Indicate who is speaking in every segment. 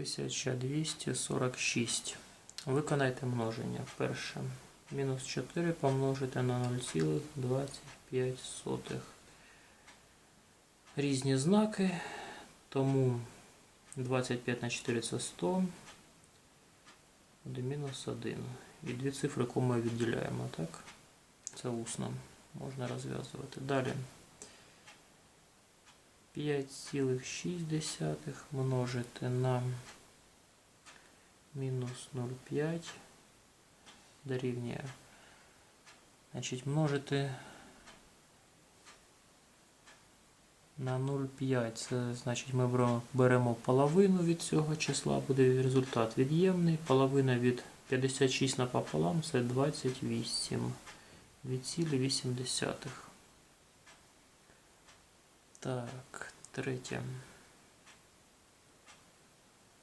Speaker 1: 1246. Виконайте множення. Перше. Мінус 4 помножити на 0,25. Різні знаки. Тому 25 на 4 це 100. Буде мінус 1. І дві цифри комою відділяємо, так? Це усно. Можна розв'язувати. Далі. 5,6 множити на мінус 0,5 дорівнює. Значить, множити на 0,5. Це значить ми беремо- половину від цього числа, буде результат від'ємний. Половина від 56 напополам це 28. 2,8. Так, третє.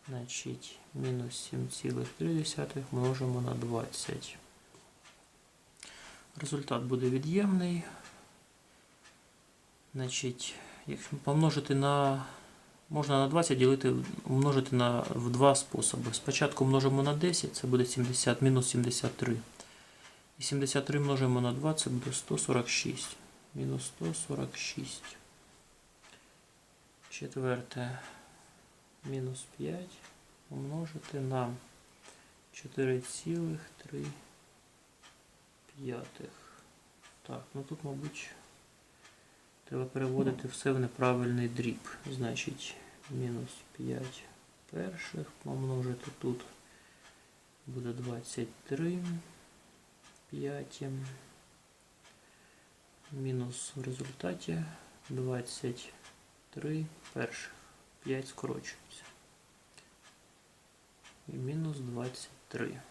Speaker 1: Значить, мінус 7,3 множимо на 20. Результат буде від'ємний. Значить, якщо помножити на. Можна на 20 ділити, умножити на, в два способи. Спочатку множимо на 10, це буде 70, мінус 73. І 73 множимо на 2, це буде 146. Мінус 146. Четверте. Мінус 5 умножити на 4,3 п'ятих. Так, ну тут, мабуть, треба переводити все в неправильний дріб. Значить, мінус 5 перших помножити тут буде 23 п'яті. Мінус в результаті 23 перших. 5 скорочується. І мінус 23.